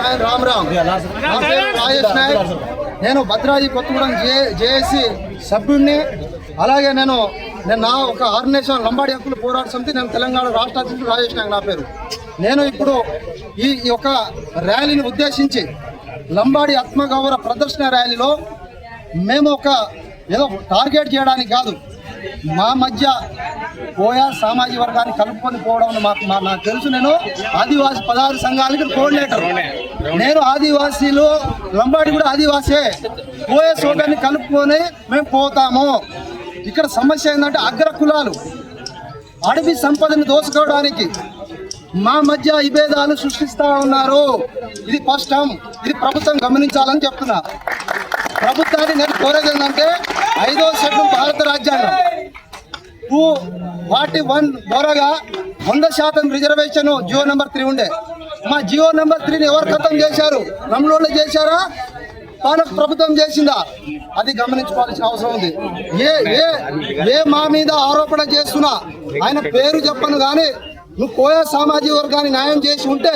ఆయన రామ్ రామ్. నా పేరు రాజేష్ నాయక్. నేను భద్రాజి కొత్తగూడెం జే జేఏసీ సభ్యుడిని అలాగే నేను నేను నా ఒక ఆర్గనైజేషన్ లంబాడి హక్కుల పోరాట సమితి నేను తెలంగాణ రాష్ట్ర అధ్యక్షుడు రాజేష్ నాయక్ నా పేరు. నేను ఇప్పుడు ఈ ఈ యొక్క ర్యాలీని ఉద్దేశించి లంబాడి ఆత్మగౌరవ ప్రదర్శన ర్యాలీలో మేము ఒక ఏదో టార్గెట్ చేయడానికి కాదు మా మధ్య కోయా సామాజిక వర్గాన్ని కలుపుకొని పోవడం మాకు మా- నాకు తెలుసు. నేను ఆదివాసీ పదహారు సంఘాలకి కోఆర్డినేటర్ నేను ఆదివాసీలు లంబాడి కూడా ఆదివాసే కోయ సోదాన్ని కలుపుకొని మేము పోతాము. ఇక్కడ సమస్య ఏంటంటే అగ్ర కులాలు. అడవి సంపదని దోచుకోవడానికి మా మధ్య విభేదాలు సృష్టిస్తా ఉన్నారు. ఇది స్పష్టం ఇది ప్రభుత్వం గమనించాలని చెప్తున్నా. ప్రభుత్వాన్ని నేను కోరేది ఏంటంటే ఐదో షెడ్యూల్ భారత రాజ్యాంగం. టూ ఫార్టీ వన్ బోరగా వంద శాతం రిజర్వేషన్ జియో నెంబర్ త్రీ ఉండే. మా జియో నెంబర్ త్రీని ఎవరు ఖతం చేశారు? నమ్ములోళ్ళు చేశారా? పాలక ప్రభుత్వం చేసిందా? అది గమనించుకోవాల్సిన అవసరం ఉంది. ఏ ఏ ఏ మా మీద ఆరోపణ చేస్తున్నా ఆయన పేరు చెప్పను కానీ నువ్వు కోయా సామాజిక వర్గాన్ని న్యాయం చేసి ఉంటే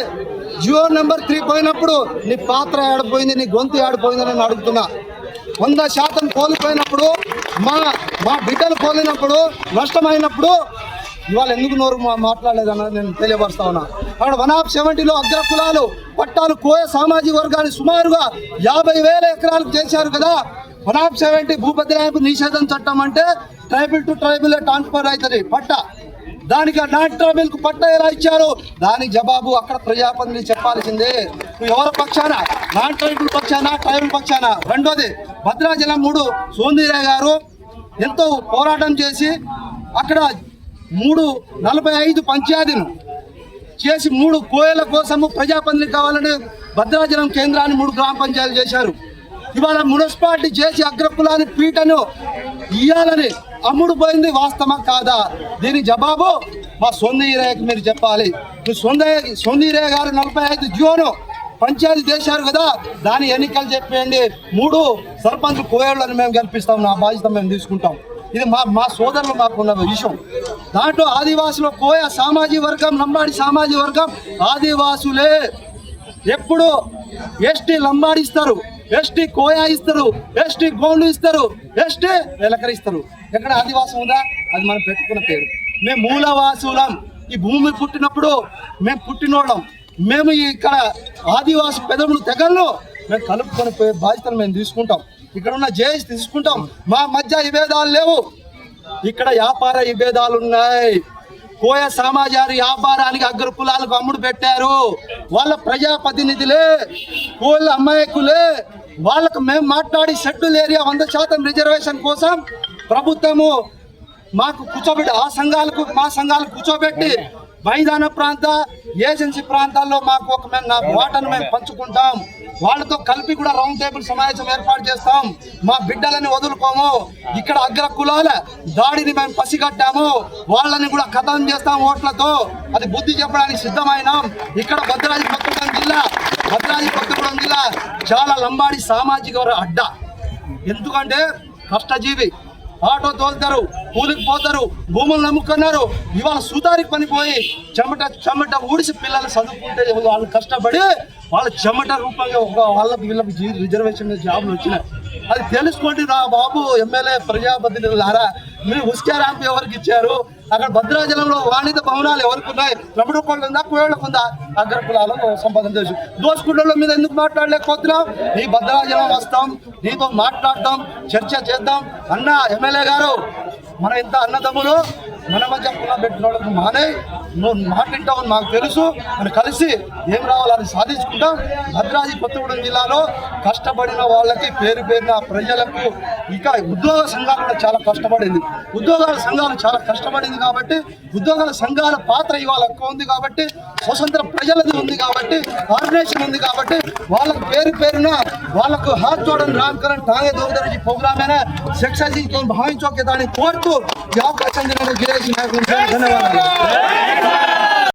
జియో నెంబర్ త్రీ పోయినప్పుడు నీ పాత్ర ఆడిపోయింది నీ గొంతు ఆడిపోయిందని నేను అడుగుతున్నా. వంద శాతం కోల్పోయినప్పుడు మా మా బిడ్డలు కోలినప్పుడు నష్టమైనప్పుడు ఇవాళ ఎందుకు నోరు మా- మాట్లాడలేదన్నది నేను తెలియపరుస్తా ఉన్నా. అక్కడ వన్ ఆఫ్ సెవెంటీలో అగ్ర కులాలు పట్టాలు కోయ సామాజిక వర్గాన్ని సుమారుగా యాభై వేల ఎకరాలకు చేశారు కదా. వన్ ఆఫ్ సెవెంటీ భూపద్రాయపు నిషేధం చట్టం అంటే ట్రైబల్ టు ట్రైబుల్ ట్రాన్స్ఫర్ అవుతుంది పట్ట. దానికి ఆ నాట్ ట్రైబల్కు పట్ట ఎలా ఇచ్చారు? దానికి జవాబు అక్కడ ప్రజాప్రతినిధి చెప్పాల్సిందే. నువ్వు ఎవరి పక్షాన? నాన్ ట్రైబుల్ పక్షాన? ట్రైబుల్ పక్షాన? రెండోది భద్రాచలం మూడు సోందీరా గారు ఎంతో పోరాటం చేసి అక్కడ మూడు నలభై ఐదు పంచాయతీలు చేసి మూడు కోయల కోసము ప్రజాపతిని కావాలని భద్రాచలం కేంద్రాన్ని మూడు గ్రామ పంచాయతీలు చేశారు. ఇవాళ మున్సిపాలిటీ చేసి అగ్రకులాన్ని పీటను ఇయ్యాలని అమ్ముడు పోయింది వాస్తవం కాదా? దీని జవాబు మా సొందీరేకి మీరు చెప్పాలి. సొందయ్య సొంద గారు నలభై ఐదు జియోను పంచాయతీ చేశారు కదా దాని ఎన్నికలు చెప్పేయండి. మూడు సర్పంచ్ కోయళ్ళని మేము గెలిపిస్తాం నా బాధ్యత మేము తీసుకుంటాం. ఇది మా మా సోదరులు మాకున్న విషయం. దాంట్లో ఆదివాసులు కోయ సామాజిక వర్గం లంబాడి సామాజిక వర్గం ఆదివాసులే. ఎప్పుడు ఎస్టీ లంబాడి ఇస్తారు ఎస్టీ కోయా ఇస్తారు ఎస్టీ గోండు ఇస్తారు ఎస్టీ వెలకరిస్తారు. ఎక్కడ ఆదివాసం ఉందా? అది మనం పెట్టుకున్న పేరు. మేము మూలవాసులం. ఈ భూమి పుట్టినప్పుడు మేము పుట్టినోళ్ళం. మేము ఇక్కడ ఆదివాసి పెదవులు తెగల్లో మేము కలుపుకొని పోయే బాధ్యతలు మేము తీసుకుంటాం. ఇక్కడ ఉన్న జేఎస్ తీసుకుంటాం. మా మధ్య విభేదాలు లేవు. ఇక్కడ వ్యాపార విభేదాలు ఉన్నాయి. కోయ సామాజారి వ్యాపారానికి అగ్ర కులాలకు అమ్ముడు పెట్టారు. వాళ్ళ ప్రజాప్రతినిధులే కోళ్ళ అమ్మాయికులే. వాళ్ళకు మేము మాట్లాడి షెడ్యూల్ ఏరియా వంద శాతం రిజర్వేషన్ కోసం ప్రభుత్వము మాకు కూర్చోబెట్టి ఆ సంఘాలకు మా సంఘాలు కూర్చోబెట్టి మైదాన ప్రాంత ఏజెన్సీ ప్రాంతాల్లో మాకు ఒక మేము నా వాటను మేము పంచుకుంటాం. వాళ్ళతో కలిపి కూడా రౌండ్ టేబుల్ సమావేశం ఏర్పాటు చేస్తాం. మా బిడ్డలని వదులుకోము. ఇక్కడ అగ్ర కులాల దాడిని మేము పసిగట్టాము. వాళ్ళని కూడా కథం చేస్తాం ఓట్లతో. అది బుద్ధి చెప్పడానికి సిద్ధమైనాం. ఇక్కడ భద్రాద్రి కొత్తగూడెం జిల్లా భద్రాద్రి కొత్తగూడెం జిల్లా చాలా లంబాడి సామాజిక అడ్డ. ఎందుకంటే కష్టజీవి ఆటో తోలుతారు కూలికి పోతారు భూములు నమ్ముకున్నారు. ఇవాళ సుతారికి పనిపోయి చెమట చెమట ఊడిసి పిల్లలు చదువుకుంటే వాళ్ళు కష్టపడి వాళ్ళ చెమట రూపంగా ఒక వాళ్ళకి వీళ్ళకి రిజర్వేషన్ జాబ్లు జాబులు వచ్చినాయి. అది తెలుసుకోండి రా బాబు ఎమ్మెల్యే ప్రజాప్రతినిధులారా. మీరు ఉస్కా ర్యాంప్ ఎవరికి ఇచ్చారు? అక్కడ భద్రాచలంలో వాణిజ్య భవనాలు ఎవరికి ఉన్నాయి? రమణపల్లి ఉందా? కోయళ్ళకు ఉందా? అగ్ర కులాలకు సంపాదన తెలుసు దోసుకుండల మీద ఎందుకు మాట్లాడలేకపోతున్నాం? నీ భద్రాచలం వస్తాం నీతో మాట్లాడతాం చర్చ చేద్దాం. అన్న ఎమ్మెల్యే గారు మన ఇంత అన్నదమ్ములు మన మధ్య కుల పెట్టిన వాళ్ళకు మానే. నువ్వు మాకు తెలుసు. మనం కలిసి ఏం రావాలని సాధించుకుంటాం. భద్రాద్రి కొత్తగూడెం జిల్లాలో కష్టపడిన వాళ్ళకి పేరు పేరున ప్రజలకు ఇక ఉద్యోగ సంఘాలు కూడా చాలా కష్టపడింది. ఉద్యోగాల సంఘాలు చాలా కష్టపడింది కాబట్టి ఉద్యోగాల సంఘాల పాత్ర ఇవాళ ఎక్కువ ఉంది కాబట్టి స్వతంత్ర ప్రజలది ఉంది కాబట్టి ఆర్గనైజేషన్ ఉంది కాబట్టి వాళ్ళకు పేరు పేరున వాళ్ళకు హాత్ చూడని నామకరణ్ టాంగే దోగదరి ప్రోగ్రామ్ అయినా భావించోకే దాన్ని కోరుతూ ఈ అవకాశం ధన్యవాదాలు. Yeah.